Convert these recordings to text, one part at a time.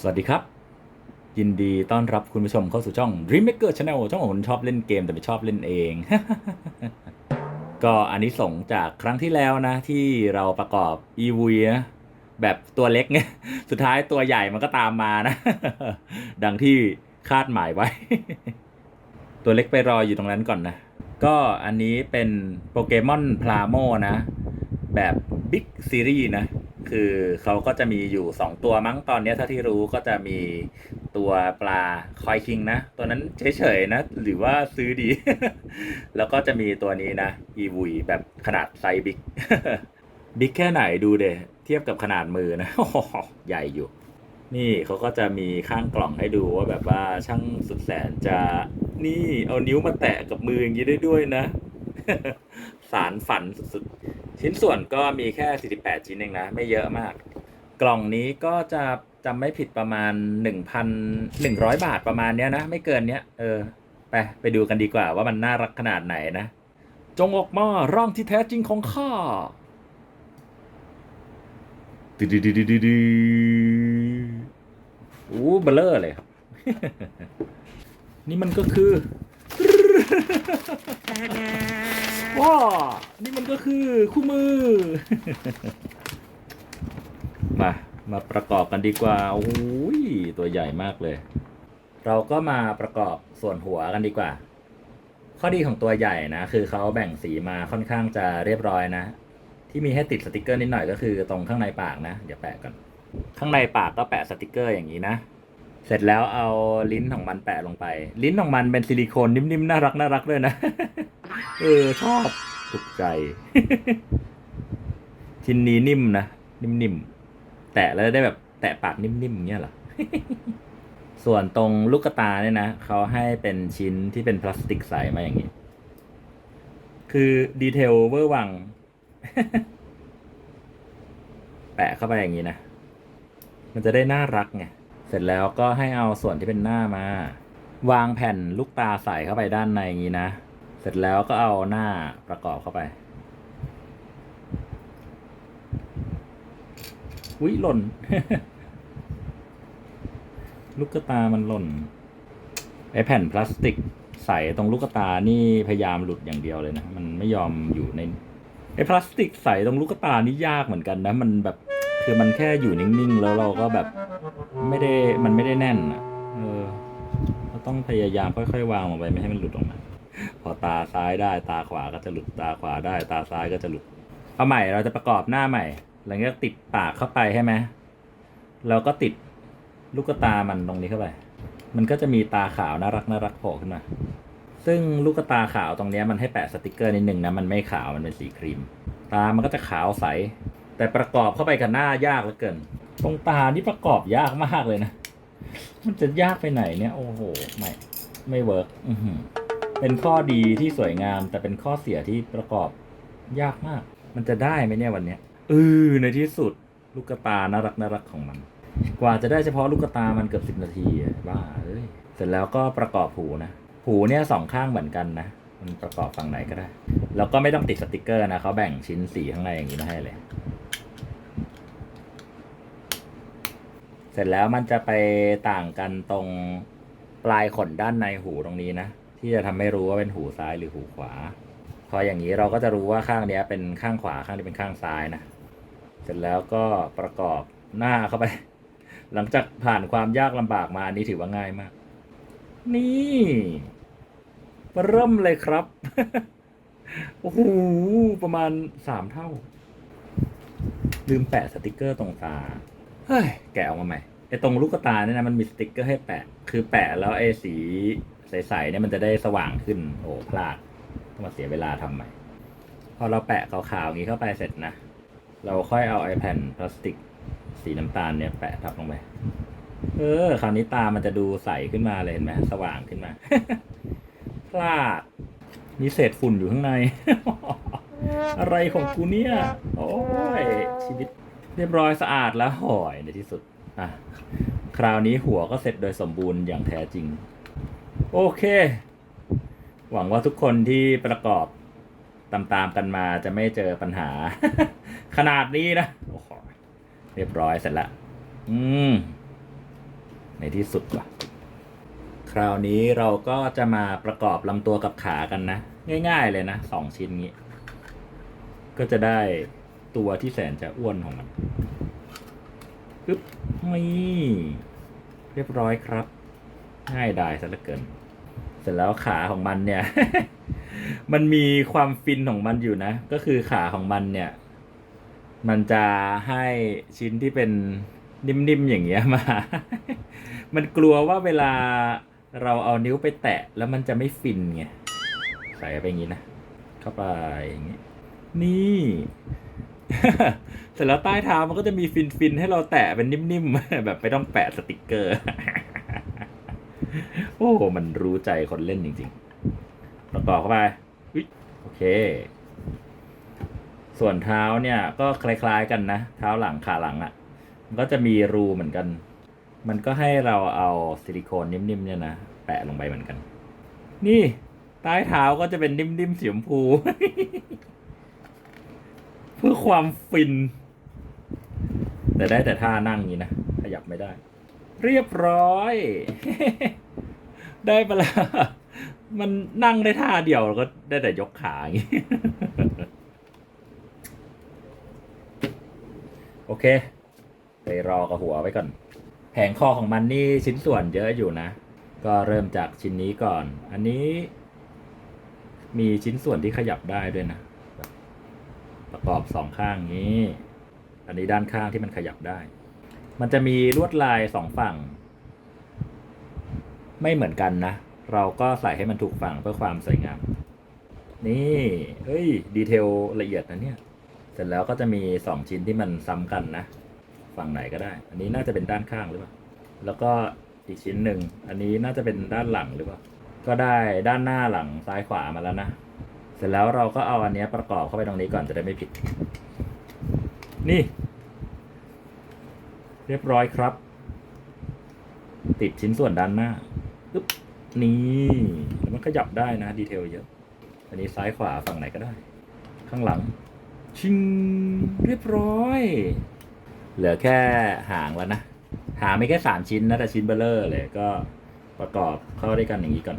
สวัสดีครับ ยินดีต้อนรับคุณผู้ชมเข้าสู่ช่อง Dream Maker Channel ช่องของคนชอบเล่นเกมแต่ไม่ชอบเล่นเอง ก็อันนี้ส่งจากครั้งที่แล้วนะ ที่เราประกอบ e v นะแบบตัวเล็กไงสุดท้ายตัวใหญ่มันก็ตามมานะ ดังที่คาดหมายไว้ ตัวเล็กไปรออยู่ตรงนั้นก่อนนะ ก็อันนี้เป็นโปเกมอนพลาโมนะ แบบบิ๊กซีรีส์นะ คือเขาก็จะมีอยู่ 2 ตัวมั้งตอนนี้ยเท่าที่รู้ก็จะมีตัวปลาคอยคิงนะ ตัวนั้นเฉยๆนะ หรือว่าซื้อดี แล้วก็จะมีตัวนี้นะอีวุยแบบขนาดไซส์บิ๊กบิ๊กแค่ไหนดูเดเทียบกับขนาดมือนะใหญ่อยู่ นี่เขาก็จะมีข้างกล่องให้ดูว่าแบบว่าช่างสุดแสนจะนี่เอานิ้วมาแตะกับมืออย่างนี้ได้ด้วยนะ สารฝันสุดๆ ชิ้นส่วนก็มีแค่ 48 ชิ้นเองนะ ไม่เยอะมาก กล่องนี้ก็จะจำไม่ผิดประมาณ 1,100 บาทประมาณเนี้ยนะ ไม่เกินเนี้ย เออ ไปไปดูกันดีกว่าว่ามันน่ารักขนาดไหนนะ จงออกมาร่างที่แท้จริงของข้าดืดดดดโอ้เบลเลอร์เลยครับ นี่มันก็คือ ว้านี่มันก็คือคู่มือ มา มาประกอบกันดีกว่าโอ้ยตัวใหญ่มากเลย เราก็มาประกอบส่วนหัวกันดีกว่า ข้อดีของตัวใหญ่นะ คือเขาแบ่งสีมาค่อนข้างจะเรียบร้อยนะ ที่มีให้ติดสติกเกอร์นิดหน่อยก็คือตรงข้างในปากนะ เดี๋ยวแปะก่อน ข้างในปากก็แปะสติกเกอร์อย่างนี้นะ เสร็จแล้วเอาลิ้นของมันแปะลงไป ลิ้นของมันเป็นซิลิโคนนิ่มๆน่ารักน่ารักด้วยนะ เออชอบถูกใจ ชิ้นนี้นิ่มนะนิ่มๆแตะแล้วได้แบบ แตะปากนิ่มๆอย่างเงี้ยเหรอส่วนตรงลูกตาเนี่ยนะเขาให้เป็นชิ้นที่เป็นพลาสติกใสมาอย่างนี้ คือดีเทลเวอร์วัง แปะเข้าไปอย่างนี้นะ มันจะได้น่ารักไง ร็จแล้วก็ให้เอาส่วนที่เป็นหน้ามา วางแผ่นลูกตาใส่เข้าไปด้านในอย่างนี้นะ เสร็จแล้วก็เอาหน้าประกอบเข้าไปอุ้ยหล่น ลูกตามันหล่นไอแผ่นพลาสติกใส่ตรงลูกตานี่พยายามหลุดอย่างเดียวเลยนะ มันไม่ยอมอยู่ในไอพลาสติกใส่ตรงลูกตานี่ยากเหมือนกันนะ มันแบบ คือมันแค่อยู่นิ่งๆ แล้วเราก็แบบไม่ได้มันไม่ได้แน่นอะเออเราต้องพยายามค่อยๆ วางลงไปไม่ให้มันหลุดออกมา พอตาซ้ายได้ตาขวาก็จะหลุดตาขวาได้ ตาซ้ายก็จะหลุด เอาใหม่เราจะประกอบหน้าใหม่ หลังจากติดปากเข้าไปใช่ไหมเราก็ติดลูกตามันตรงนี้เข้าไป มันก็จะมีตาขาวน่ารักน่ารักโผล่ขึ้นมา ซึ่งลูกตาขาวตรงนี้มันให้แปะสติกเกอร์นิดนึงนะ มันไม่ขาว มันเป็นสีครีม ตามันก็จะขาวใส แต่ประกอบเข้าไปกับหน้ายากเหลือเกิน ตรงตานี่ประกอบยากมากเลยนะ มันจะยากไปไหนเนี่ย โอ้โห ไม่ ไม่เวิร์กเป็นข้อดีที่สวยงาม แต่เป็นข้อเสียที่ประกอบยากมาก มันจะได้ไหมเนี่ยวันเนี้ยเออในที่สุดลูกตาน่ารักน่ารักของมัน กว่าจะได้เฉพาะลูกตามันเกือบสิบนาทีบ้าเอ้ย เสร็จแล้วก็ประกอบหูนะ หูเนี่ยสองข้างเหมือนกันนะมันประกอบฝั่งไหนก็ได้ แล้วก็ไม่ต้องติดสติกเกอร์นะเขาแบ่งชิ้นสีข้างในอย่างนี้มาให้เลย เสร็จแล้วมันจะไปต่างกันตรงปลายขนด้านในหูตรงนี้นะ ที่จะทำให้รู้ว่าเป็นหูซ้ายหรือหูขวา พออย่างนี้เราก็จะรู้ว่าข้างนี้เป็นข้างขวาข้างนี้เป็นข้างซ้ายนะ เสร็จแล้วก็ประกอบหน้าเข้าไป หลังจากผ่านความยากลำบากมาอันนี้ถือว่าง่ายมาก นี่เริ่มเลยครับ โอ้โห ประมาณสามเท่า ลืมแปะสติกเกอร์ตรงตา เฮ้ยแกะออกมาใหม่ไอ้ตรงลูกตาเนี่ยนะมันมีสติกเกอร์ให้แปะ คือแปะแล้วไอ้สีใสๆเนี่ยมันจะได้สว่างขึ้น โอ้พลาดต้องมาเสียเวลาทำใหม่ พอเราแปะขาวๆอย่างนี้เข้าไปเสร็จนะ เราค่อยเอาไอ้แผ่นพลาสติก สีน้ำตาลเนี่ยแปะทับลงไปเออคราวนี้ตามันจะดูใสขึ้นมาเลยเห็นไหมสว่างขึ้นมา พลาด มีเศษฝุ่นอยู่ข้างใน อะไรของกูเนี่ย โอ้ยชีวิต เรียบร้อยสะอาดแล้วหอยในที่สุด อะ คราวนี้หัวก็เสร็จโดยสมบูรณ์อย่างแท้จริง โอเค หวังว่าทุกคนที่ประกอบตามๆกันมาจะไม่เจอปัญหา ขนาดนี้นะโอ้โหเรียบร้อยเสร็จละอืม ในที่สุดว่ะ คราวนี้เราก็จะมาประกอบลำตัวกับขากันนะ ง่าย ๆ เลยนะสองชิ้นนี้ ก็จะได้ ตัวที่แสนจะอ้วนของมันปึ๊บนี่เรียบร้อยครับ ง่ายดายซะเหลือเกิน เสร็จแล้วขาของมันเนี่ย มันมีความฟินของมันอยู่นะ ก็คือขาของมันเนี่ย มันจะให้ชิ้นที่เป็นนิ่มๆอย่างเงี้ยมา มันกลัวว่าเวลาเราเอานิ้วไปแตะแล้วมันจะไม่ฟินไง ใส่ไปอย่างนี้นะ เข้าไปอย่างนี้ นี่ เสร็จแล้วใต้เท้ามันก็จะมีฟินๆให้เราแตะเป็นนิ่มๆ แบบไม่ต้องแปะสติกเกอร์ โอ้โหมันรู้ใจคนเล่นจริงๆประกอเข้าไปโอเค ส่วนเท้าเนี่ยก็คล้ายๆกันนะ เท้าหลังขาหลังอะ่ะ มันก็จะมีรูเหมือนกัน มันก็ให้เราเอาซิลิโคนนิ่มๆเนี่ยนะแปะลงไปเหมือนกัน นี่ ใต้เท้าก็จะเป็นนิ่มๆสีชมพู เพื่อความฟิน แต่ได้แต่ท่านั่งนี้นะ ขยับไม่ได้ เรียบร้อย ได้ปะละมันนั่งได้ท่าเดียวแล้วก็ได้แต่ยกขาอย่างนี้โอเค ไปรอกับหัวไว้ก่อน แผงคอของมันนี่ชิ้นส่วนเยอะอยู่นะ ก็เริ่มจากชิ้นนี้ก่อน อันนี้ มีชิ้นส่วนที่ขยับได้ด้วยนะ ประกอบสองข้างนี้ อันนี้ด้านข้างที่มันขยับได้ มันจะมีลวดลายสองฝั่ง ไม่เหมือนกันนะ เราก็ใส่ให้มันถูกฝั่งเพื่อความสวยงาม นี่เฮ้ย ดีเทลละเอียดนะเนี่ย เสร็จแล้วก็จะมีสองชิ้นที่มันซ้ำกันนะ ฝั่งไหนก็ได้ อันนี้น่าจะเป็นด้านข้างหรือเปล่า แล้วก็อีกชิ้นหนึ่ง อันนี้น่าจะเป็นด้านหลังหรือเปล่า ก็ได้ด้านหน้าหลังซ้ายขวามาแล้วนะ เสร็จแล้วเราก็เอาอันนี้ประกอบเข้าไปตรงนี้ก่อนจะได้ไม่ผิด นี่ เรียบร้อยครับ ติดชิ้นส่วนด้านหน้าปึ๊บนี่มันขยับได้นะ ดีเทลเยอะ อันนี้ซ้ายขวาฝั่งไหนก็ได้ ข้างหลัง ชิงเรียบร้อย เหลือแค่หางแล้วนะ หางไมีแค่สามชิ้นนะแต่ชิ้นเบลเลอร์เลยก็ประกอบเข้าด้วยกันอย่างนี้ก่อน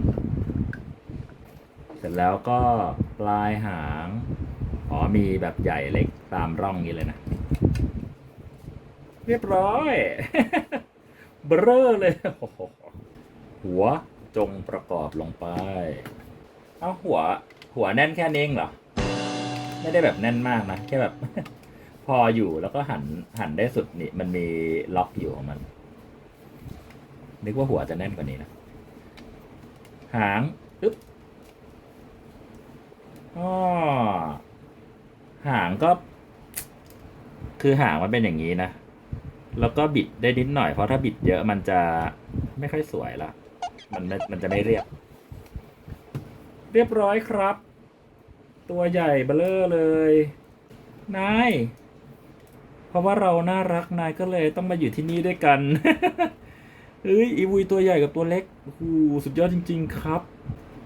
เสร็จแล้วก็ ปลายหาง อ๋อมีแบบใหญ่เล็กตามร่องนี้เลยนะ เรียบร้อย เบลอเลยหหัวจงประกอบลงไป เอาหัว หัวแน่นแค่นี้เองเหรอ ไม่ได้แบบแน่นมากนะ แค่แบบ พออยู่แล้วก็หันหันได้สุดนี่ มันมีล็อกอยู่ของมัน นึกว่าหัวจะแน่นกว่านี้นะ หาง อึ๊บ อ๋อหางก็ คือหางมันเป็นอย่างนี้นะ แล้วก็บิดได้นิดหน่อยเพราะถ้าบิดเยอะมันจะไม่ค่อยสวยละมันมันจะไม่เรียบ เรียบร้อยครับ ตัวใหญ่เบลอเลยนายเพราะว่าเราน่ารักนายก็เลยต้องมาอยู่ที่นี่ด้วยกันเฮ้ยอีวุยตัวใหญ่กับตัวเล็กโอ้โหสุดยอดจริง ๆ ครับ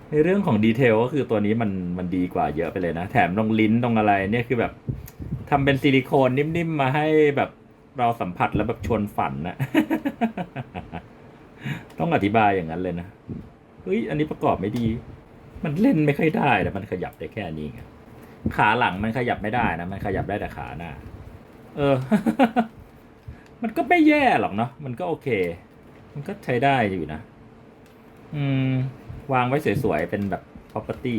ในเรื่องของดีเทลก็คือตัวนี้มันมันดีกว่าเยอะไปเลยนะ แถมตรงลิ้นตรงอะไรเนี่ยคือแบบทำเป็นซิลิโคนนิ่มๆมาให้แบบเราสัมผัสแล้วแบบชวนฝันนะ ต้องอธิบายอย่างนั้นเลยนะ เฮ้ย อันนี้ประกอบไม่ดี มันเล่นไม่ค่อยได้แต่มันขยับได้แค่นี้ไงขาหลังมันขยับไม่ได้นะ มันขยับได้แต่ขาหน้า เออ มันก็ไม่แย่หรอกเนาะ มันก็โอเค มันก็ใช้ได้อยู่นะ อืม วางไว้สวยๆ เป็นแบบ property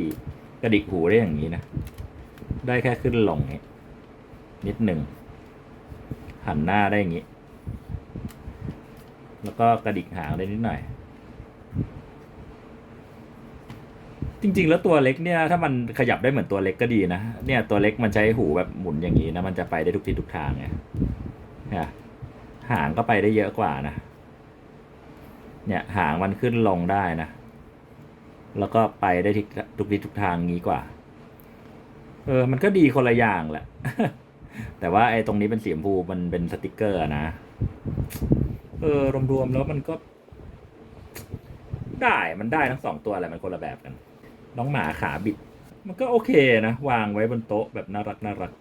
กระดิกหูได้อย่างนี้นะ ได้แค่ขึ้นลงนี้นิดหนึ่ง หันหน้าได้อย่างนี้ แล้วก็กระดิกหางได้นิดหน่อย จริง ๆ แล้วตัวเล็กเนี่ย ถ้ามันขยับได้เหมือนตัวเล็กก็ดีนะ เนี่ยตัวเล็กมันใช้หูแบบหมุนอย่างนี้นะ มันจะไปได้ทุกทิศทุกทางไงหางก็ไปได้เยอะกว่านะ เนี่ยหางมันขึ้นลงได้นะ แล้วก็ไปได้ทุกทุกทิศทุกทางงี้กว่า เออ มันก็ดีคนละอย่างแหละ แต่ว่าไอ้ตรงนี้เป็นสีชมพูมันเป็นสติกเกอร์นะ เออ รวมๆแล้วมันก็ ได้ มันได้ทั้งสองตัวแหละมันคนละแบบกัน น้องหมาขาบิด มันก็โอเคนะ วางไว้บนโต๊ะแบบน่ารักน่ารัก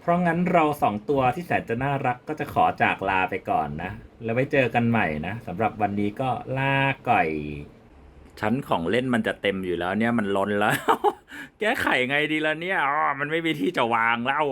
เพราะงั้นเราสองตัวที่แสนจะน่ารักก็จะขอจากลาไปก่อนนะ แล้วไว้เจอกันใหม่นะสำหรับวันนี้ก็ลาก่อย ชั้นของเล่นมันจะเต็มอยู่แล้วเนี่ยมันล้นแล้ว แก้ไขไงดีล่ะเนี่ยอ๋อมันไม่มีที่จะวางแล้ว